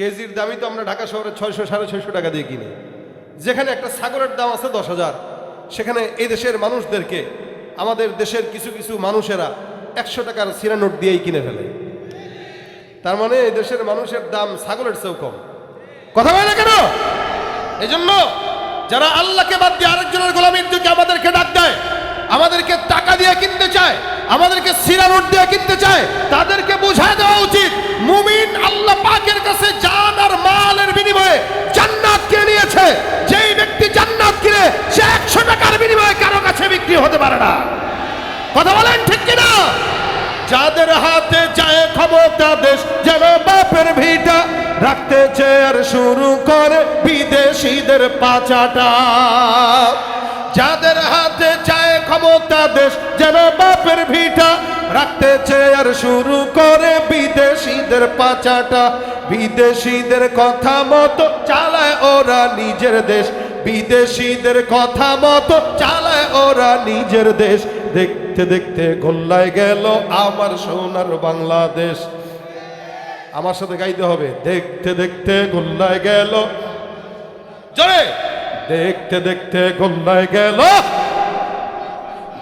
কেজির দামই তো আমরা ঢাকা শহরে ছয়শো, সাড়ে ছয়শো টাকা দিয়ে কিনি। যেখানে একটা ছাগলের দাম আছে দশ হাজার, সেখানে এই দেশের মানুষদেরকে, আমাদের দেশের কিছু কিছু মানুষেরা একশো টাকার সিরা নোট দিয়েই কিনে ফেলে। তার মানে এই দেশের মানুষের দাম ছাগলের চেয়েও কম। কথা বলে কেন? এই জন্য যারা আল্লাহকে বাদ দিয়ে আরেকজনের গোলামির দিকে আমাদেরকে ডাক দেয়, আমাদেরকে টাকা দিয়ে কিনতে চায় আমাদেরকে সিরা নোট দিয়ে কিনতে চায়, তাদেরকে বোঝায় দেওয়া উচিত। মুমিন আল্লাহ পাকের কাছে জান আর মালের বিনিময়ে জান্নাত কিনে নিয়েছে। যেই ব্যক্তি জান্নাত কিনে, সে একশো টাকার বিনিময়ে কারও কাছে বিক্রি হতে পারে না। কথা বলেন ঠিক কিনা? যাদের হাতে যায় ক্ষমতা দেশ, যেন বাপের ভিটা রাখতে চেয়ার শুরু করে বিদেশিদের পাচাটা। যাদের হাতে দেশ যেন বাপের ভিটা রাখতে চেয়ার শুরু করে বিদেশিদের পাচাটা। বিদেশিদের কথা মতো চালায় ওরা নিজের দেশ। বিদেশিদের কথা মতো চালায় ওরা নিজের দেশ। দেখতে দেখতে গোল্লায় গেল আমার সোনার বাংলাদেশ। আমার সাথে গাইতে হবে। দেখতে দেখতে গোল্লায় গেল। জোরে! দেখতে দেখতে গোল্লায় গেল।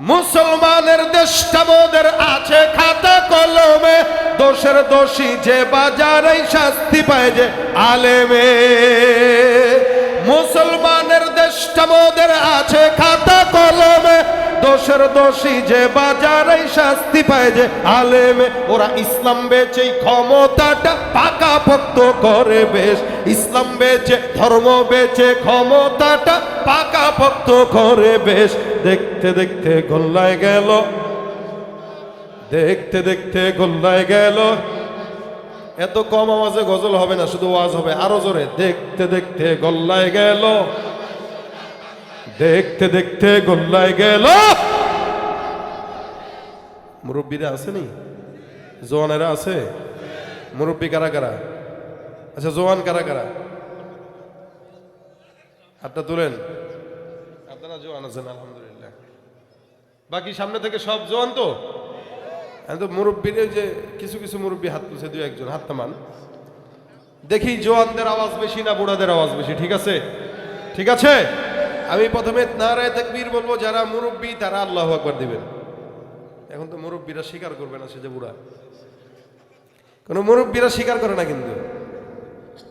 মুসলমানের দেশটা মোদের আছে খাতা কলমে। দোষের দোষী যে বাজারে শাস্তি পায় যে আলেমে। মুসলমানের দেশটা মোদের আছে খাতা কলমে। দোষের দোষী যে বাজারে শাস্তি পায় যে আলেমে, ওরা ইসলাম বেচেই ক্ষমতাটা পাকা পক্ত করে বেশ। ইসলাম বেচে, ধর্ম বেচে, ক্ষমতাটা পাকা পক্ত করে বেশ। দেখতে দেখতে গোল্লায় গেল, দেখতে দেখতে গোল্লায় গেল। এত কম আওয়াজে গজল হবে না, শুধু ওয়াজ হবে, আরও জোরে। দেখতে দেখতে গোল্লায় গেল। দেখতে দেখতে গোল্লায় গেল। মুরব্বীরা আছে নি? জোয়ানেরা আছে? মুরব্বী কারা কারা? আচ্ছা জোয়ান কারা কারা? হাতটা তুলেন। আপনারা জোয়ান আছেন, আলহামদুলিল্লাহ। বাকি সামনে থেকে সব জোয়ান তো? তো মুরব্বীর যে কিছু কিছু মুরব্বী হাত তুলছে দু একজন হাত তামান দেখি জোয়ানদের আওয়াজ বেশি না বুড়াদের আওয়াজ বেশি, ঠিক আছে? ঠিক আছে? আমি প্রথমে নারায় তাকবীর বলব, যারা মুরব্বী, তারা আল্লাহ আকবার দিবেন। এখন তো মুরব্বীরা স্বীকার করবে না, সে যে বুড়া। কোনো মুরব্বীরা স্বীকার করে না কিন্তু।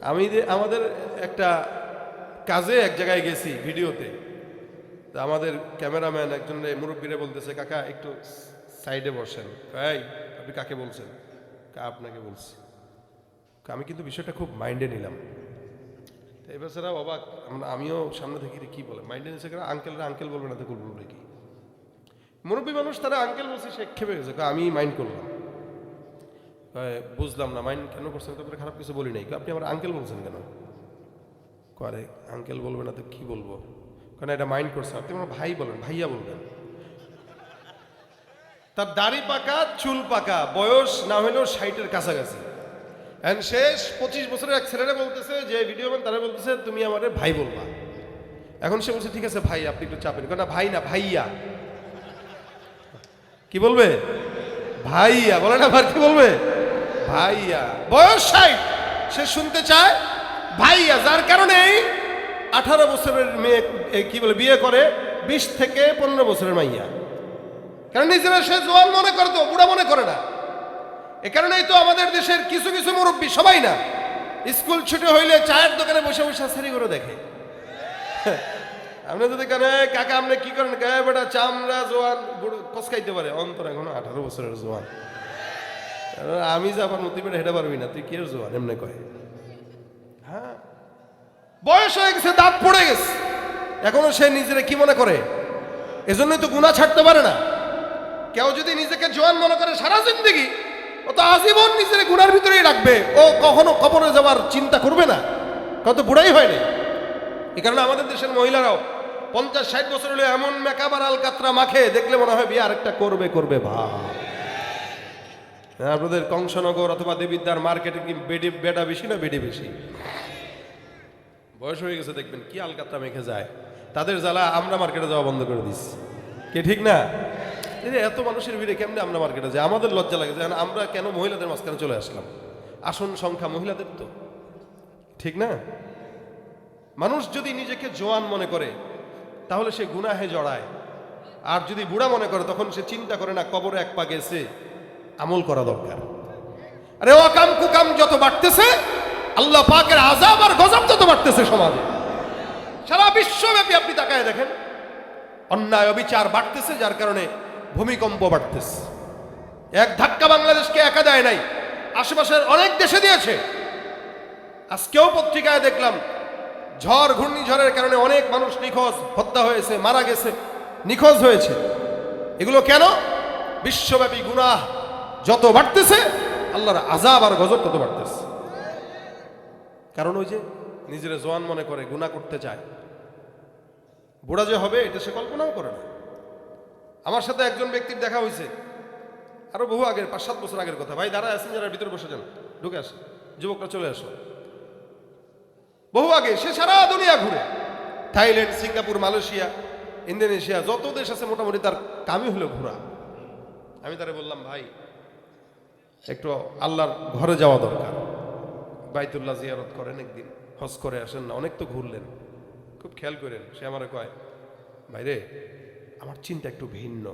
আমি যে আমাদের একটা কাজে এক জায়গায় গেছি ভিডিওতে। তা আমাদের ক্যামেরাম্যান একজন মুরব্বীরা বলতেছে, কাকা, একটু সাইডে বসেন। এই, আপনি কাকে বলছেন? কা, আপনাকে বলছি। আমি কিন্তু বিষয়টা খুব মাইন্ডে নিলাম। এবার স্যার অবাক আমরা আমিও সামনে থেকে কি বলে? মাইন্ডে নিচ্ছে কেন? আঙ্কেলরা আঙ্কেল বলবে না তো বলবে কি? মুরব্বী মানুষ, তারা আঙ্কেল বলছে, সে খেপে গেছে। আমি মাইন্ড করলাম। বুঝলাম না মাইন্ড কেন করছেন তারপরে খারাপ কিছু বলি নাই। আপনি আমার আঙ্কেল বলছেন কেন? করে আঙ্কেল বলবে না তো কি বলব? কেন এটা মাইন্ড করছে আপনি আমার ভাই বলেন, ভাইয়া বলবেন। তার দাড়ি পাকা, চুল পাকা, বয়স না হলেও ষাটের কাছাকাছি। এন্ড শেষ পঁচিশ বছরের এক ছেলেরা বলতেছে, যে ভিডিও ম্যান তারা বলতেছে, তুমি আমারে ভাই বলবা। এখন সে বলছে, ঠিক আছে ভাই, আপনি একটু চাপেন। কেন ভাই না, ভাইয়া। কি বলবে? ভাইয়া, বলে না আবার কি বলবে? ভাইয়া। বয়স ষাট। সে শুনতে চায়, ভাইয়া, যার কারণে আঠারো বছরের মেয়ে কি বলে, বিয়ে করে, বিশ থেকে পনেরো বছরের মাইয়া। কারণ নিজেরা সে জোয়ান মনে করে তো বুড়া মনে করে না। এ কারণেই তো আমাদের দেশের কিছু কিছু মুরব্বী, সবাই না, স্কুল ছুটি হইলে চায়ের দোকানে বসে বসে সারি করে দেখে। আপনি যদি কেন কাকা, আপনি কি করেন? গায়ে বেটা, চামড়া, জোয়ান কসকাইতে পারে, অন্তর এখনও আঠারো বছরের জোয়ান। আমি যে আবার নতুন হেঁটে পারবি না, তুই কি জোয়ান? এমনি কয়। হ্যাঁ বয়স হয়ে গেছে, দাঁত পড়ে গেছে। এখনও সে নিজের কি মনে করে? এজন্যই তো গুণা ছাড়তে পারে না। কেউ যদি নিজেকে জোয়ান মনে করে সারা জিন্দগি ও তো আজীবন নিজের গুণার ভিতরেই রাখবে। ও কখনো কবরে যাওয়ার চিন্তা করবে না। কত বুড়াই হয়নি এই কারণে আমাদের দেশের মহিলারাও পঞ্চাশ ষাট বছর হলে এমন মেকআপ আর আলকাতরা মাখে দেখলে মনে হয় বিয়ে আরেকটা করবে করবে ভাব হ্যাঁ, আপনাদের কংসনগর অথবা দেবিদ্যার মার্কেটে কি বেডি বেডা বেশি না বেডি বেশি? বয়স হয়ে গেছে দেখবেন কি আলকাতরা মেখে যায়। তাদের জ্বালা আমরা মার্কেটে যাওয়া বন্ধ করে দিচ্ছি। কে ঠিক না? এত মানুষের ভিড়ে কেমনে আমরা মার্কেটে যাই? আমাদের লজ্জা লাগে যে আমরা কেন মহিলাদের মাঝখানে চলে আসলাম? আসন সংখ্যা মহিলাদের তো। ঠিক না? মানুষ যদি নিজেকে জোয়ান মনে করে, তাহলে সে গুনাহে জড়ায়। আর যদি বুড়া মনে করে, তখন সে চিন্তা করে, না, কবরে এক পা গেছে, আমল করা দরকার। আরে, অকাম কুকাম যত বাড়তেছে, আল্লাহ পাকের আজাব আর গজব তত বাড়তেছে সমাজে। সারা বিশ্বব্যাপী আপনি তাকায় দেখেন। অন্যায় অবিচার বাড়তেছে, যার কারণে ভূমিকম্প বাড়তেছে। এক ধাক্কা বাংলাদেশকে একা দেয় নাই, আশেপাশের অনেক দেশে দিয়েছে। আজকেও পত্রিকায় দেখলাম, ঝড় ঘূর্ণিঝড়ের কারণে অনেক মানুষ নিখোঁজ, হত্যা হয়েছে, মারা গেছে, নিখোঁজ হয়েছে। এগুলো কেন? বিশ্বব্যাপী গুনাহ যত বাড়তেছে, আল্লাহর আজাব আর গজব তত বাড়তেছে। কারণ ওই যে নিজের জোয়ান মনে করে, গুনাহ করতে চায়। বুড়া যে হবে, এটা সে কল্পনাও করে না। আমার সাথে একজন ব্যক্তির দেখা হয়েছে। আরও বহু আগের, পাঁচ সাত বছর আগের কথা। ভাই দাঁড়া আছেন যারা, ভিতরে বসে যান। ঢুকে আসে যুবকরা চলে আসো। বহু আগে, সে সারা দুনিয়া ঘুরে। থাইল্যান্ড, সিঙ্গাপুর, মালয়েশিয়া, ইন্দোনেশিয়া, যত দেশ আছে মোটামুটি তার কামই হলো ঘোরা। আমি তারে বললাম, ভাই, একটু আল্লাহর ঘরে যাওয়া দরকার। বাইতুল্লাহ জিয়ারত করেন একদিন। হজ করে আসেন না, অনেক তো ঘুরলেন। খুব খেয়াল করেন, সে আমারে কয় ভাইরে আমার চিন্তা একটু ভিন্ন।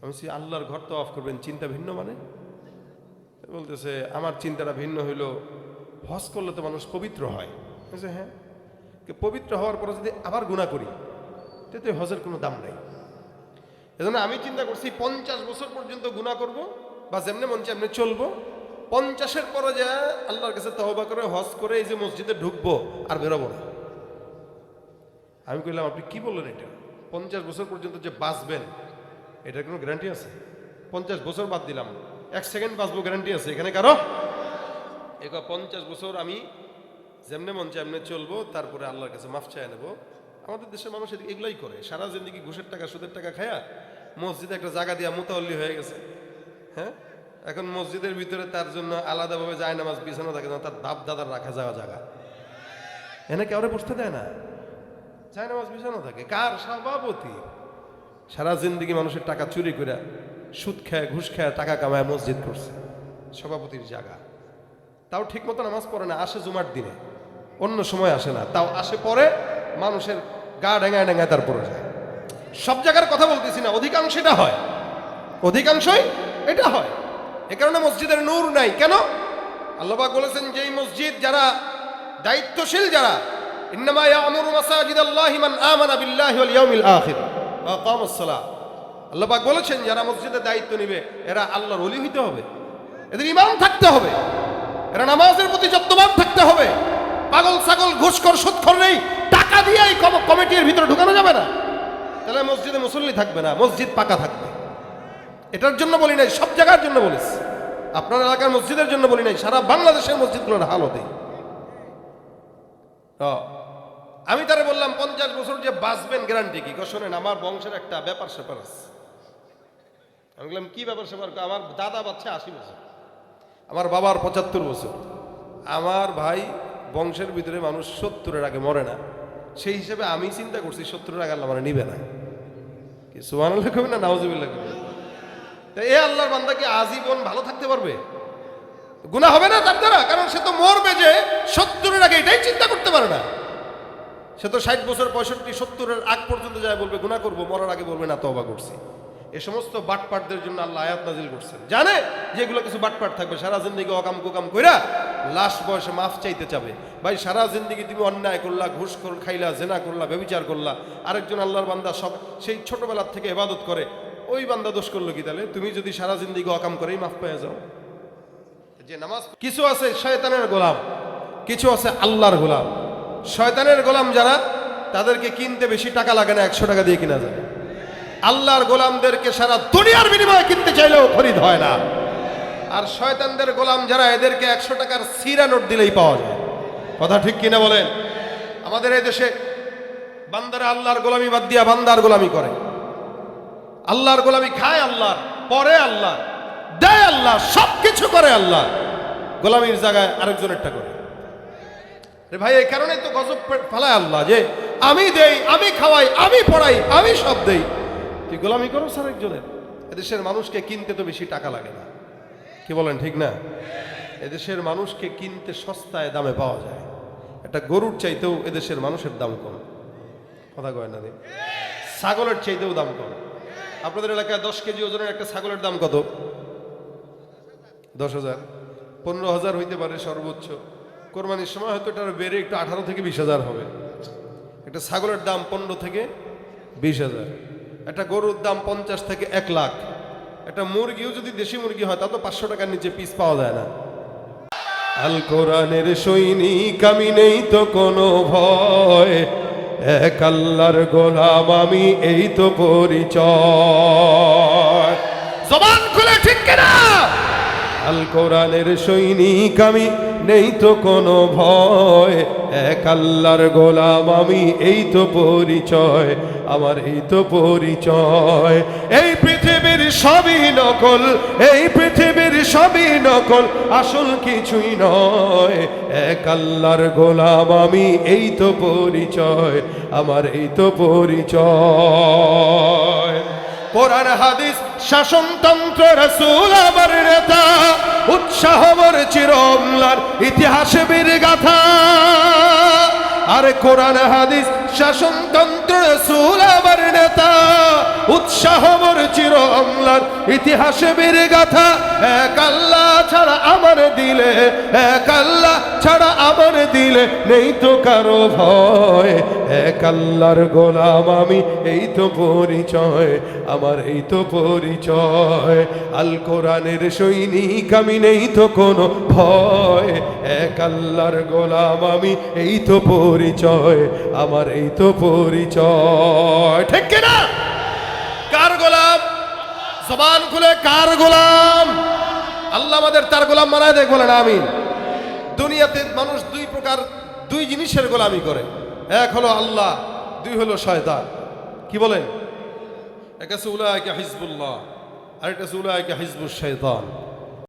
আমি বলছি, আল্লাহর ঘর তো অফ করবেন, চিন্তা ভিন্ন মানে? বলতেছে, আমার চিন্তাটা ভিন্ন হইল, হজ করলে তো মানুষ পবিত্র হয়। বলছে হ্যাঁ। পবিত্র হওয়ার পরে যদি আবার গুণা করি, তাতে হজের কোনো দাম নাই। এজন্য আমি চিন্তা করছি, পঞ্চাশ বছর পর্যন্ত গুণা করব, বা যেমনি মন চায় এমনি চলবো। পঞ্চাশের পরে যা আল্লাহর কাছে তহবা করে, হজ করে এই যে মসজিদে ঢুকবো, আর বেরোবো না। আমি কইলাম, আপনি কি বললেন এটা? পঞ্চাশ বছর পর্যন্ত যে বাঁচবেন, এটার কোনো গ্যারান্টি আছে? পঞ্চাশ বছর বাদ দিলাম। এক সেকেন্ড বাঁচবো গ্যারান্টি আছে। এখানে কারও? এক পঞ্চাশ বছর আমি যেমনে মন চায় এমনি চলবো, তারপরে আল্লাহর কাছে মাফ চাই নেব। আমাদের দেশের মানুষ এগুলাই করে। সারা জিন্দিগি ঘুষের টাকা, সুদের টাকা খায়া মসজিদে একটা জায়গা দিয়া মোতাল্লি হয়ে গেছে। হ্যাঁ? এখন মসজিদের ভিতরে তার জন্য আলাদাভাবে যায় নামাজ বিছানো থাকে না, তার বাপ দাদার রাখা যাওয়া জায়গা। এনে কেউ বসতে দেয় না? নামাজ বিছানো থাকে। কার সভাপতি সারা জিন্দিগি মানুষের টাকা চুরি করে সুদ খায়, ঘুষ খায়, টাকা কামায়, মসজিদ করছে। সভাপতির জায়গা। তাও ঠিক মতো নামাজ পড়ে না, আসে জুমার দিনে। অন্য সময় আসে না। তাও আসে পরে মানুষের গা ডেঙায় ডেঙায় তারপরে যায়। সব জায়গার কথা বলতেছি না অধিকাংশ এটা হয়। অধিকাংশই এটা হয়। এ কারণে মসজিদের নূর নাই। কেন? আল্লাহবাক বলেছেন যে মসজিদ যারা দায়িত্বশীল যারা ইন্নামা ইয়ামুরু মাসাজিদাল্লাহি মান আমানা বিল্লাহি ওয়াল ইয়াউমিল আখির ওয়া আকামাস সালাহ আল্লাহবাক বলেছেন, যারা মসজিদের দায়িত্ব নেবে, এরা আল্লাহর ওলি হইতে হবে। এদের ইমান থাকতে হবে। এরা নামাজের প্রতি যত্নবান থাকতে হবে। পাগল ছাগল, ঘুষখোর, সুদখোর নেই। টাকা দিয়ে এই কমিটির ভিতরে ঢুকানো যাবে না। তাহলে মসজিদে মুসল্লি থাকবে না, মসজিদ পাকা থাকবে। এটার জন্য বলি নাই, সব জায়গার জন্য বলিস আপনার এলাকার মসজিদের জন্য বলি নাই, সারা বাংলাদেশের মসজিদগুলোর হাল হতে আমি তারে বললাম, পঞ্চাশ বছর যে বাঁচবেন গ্যারান্টি কি? শোনেন, আমার বংশের একটা ব্যাপার স্যাপার আছে। আমি বললাম, কি ব্যাপার স্যাপার? আমার দাদা বাচ্চা আশি বছর, আমার বাবার পঁচাত্তর বছর। আমার ভাই বংশের ভিতরে মানুষ সত্তরের আগে মরে না। সেই হিসেবে আমি চিন্তা করছি, সত্তরের আগে আল্লাহ মানে নিবে না। কি সুহান কবে না নাওজুবিল্লাহ কবে তা এ আল্লাহর বান্দা কি আজীবন ভালো থাকতে পারবে? গুণা হবে না তার দ্বারা? কারণ সে তো মরবে যে সত্তরের আগে, এটাই চিন্তা করতে পারে না। সে তো ষাট বছর পঁয়ষট্টি সত্তরের আগ পর্যন্ত যায় বলবে গুণা করব, মরার আগে বলবে, না তবা করছি। এ সমস্ত বাটপাটদের জন্য আল্লাহ আয়াত নাজিল করছেন। জানে? যে এগুলো কিছু বাটপাট থাকবে, সারা জিন্দিগি অকাম কুকাম কইরা লাশ বয়সে মাফ চাইতে চাবে। ভাই, সারা জিন্দিগি তুমি অন্যায় করলা, ঘুষ খাইলা, জেনা করলা, ব্যবিচার করলা, আরেকজন আল্লাহর বান্দা সব সেই ছোটবেলার থেকে এবাদত করে, ওই বান্দা দোষ করল কি তাহলে? তুমি যদি সারা জিন্দিগি অকাম করেই মাফ পেয়ে যাও। যে নামাজ কিছু আছে শয়তানের গোলাম, কিছু আছে আল্লাহর গোলাম। শয়তানের গোলাম যারা, তাদেরকে কিনতে বেশি টাকা লাগে না, একশো টাকা দিয়ে কিনা যায়। আল্লাহর গোলামদেরকে সারা দুনিয়ার বিনিময়ে কিনতে চাইলেও খরিদ হয় না। আর শয়তানদের গোলাম যারা, এদেরকে একশো টাকার সিরা নোট দিলেই পাওয়া যায়। কথা ঠিক কিনা বলেন? আমাদের এই দেশে বান্দারা আল্লাহর গোলামি বাদ দিয়া বান্দার গোলামি করে। আল্লাহর গোলামি খায় আল্লাহ পরে আল্লাহ দেয় আল্লাহ সব কিছু করে আল্লাহ গোলামির জায়গায় আরেকজনেরটা করে। ভাই, এই কারণে তো গজব ফেলায় আল্লাহ যে, আমি দেই, আমি খাওয়াই, আমি পড়াই, আমি সব দেই। তুই গোলামি করো স্যার একজনের? এদেশের মানুষকে কিনতে তো বেশি টাকা লাগে না। কি বলেন, ঠিক না? এদেশের মানুষকে কিনতে সস্তায় দামে পাওয়া যায়। একটা গরুর চাইতেও এদেশের মানুষের দাম কম। কথা কয় না রে? ছাগলের চাইতেও দাম কম। আপনাদের এলাকায় দশ কেজি ওজনের একটা ছাগলের দাম কত? দশ হাজার। পনেরো হাজার হইতে পারে সর্বোচ্চ। কোরবানির সময় হয়তো এটা বেড়ে একটু আঠারো থেকে বিশ হাজার হবে। একটা ছাগলের দাম পনেরো থেকে বিশ হাজার। একটা গরুর দাম পঞ্চাশ থেকে এক লাখ। একটা মুরগিও যদি দেশি মুরগি হয় তা তো পাঁচশো টাকার নিচে পিস পাওয়া যায় না। আল কোরআনের সৈনিক, আমি নেই তো কোনো ভয়। এক আল্লাহর গোলাম, আমি এই তো পরিচয়। জবান খুলে ঠিক কিনা? আল কোরআনের সৈনিক, আমি নেই তো কোনো ভয়। এক আল্লাহর গোলাম, আমি এই তো পরিচয়, আমার এই তো পরিচয়। এই পৃথিবীর সবই নকল, এই পৃথিবীর সবই নকল, আসল কিছুই নয়। এক আল্লাহর গোলাম, আমি এই তো পরিচয়, আমার এই তো পরিচয়। কোরআন, হাদিস, শাসনতন্ত্র, রসুল আমার নেতা। উৎসাহ চির ইতিহাসে বীর গাথা। আরে কোরআন হাদিস শাসনতন্ত্র সুলাবর নেতা। উৎসাহ মোর চিরমলার ইতিহাসে বীর গাথা, এক আল্লাহ ছাড়া আমার দিলে, এক আল্লাহ ছাড়া আমার দিলে নেই তো কারও ভয়। এক আল্লাহর গোলাম আমি, এই তো পরিচয়, আমার এই তো পরিচয়। আল কোরআনের সৈনিক আমি, নেই তো কোনো ভয়। এক আল্লাহর গোলাম আমি, এই তো পরিচয়, আমার এই তো পরিচয়। ঠিক কিনা? কার গোলাম? জবান খুলে, কার গোলাম? আল্লাহ আমাদের তার গোলাম মানায় দেখ বলেন আমি দুনিয়াতে মানুষ দুই প্রকার, দুই জিনিসের গোলামি করে। এক হলো আল্লাহ, দুই হলো শয়তান। কি বলেন? একটা সুলা একে হিজবুল্লাহ, আর একটা আছে একে হিজবুল শয়তান।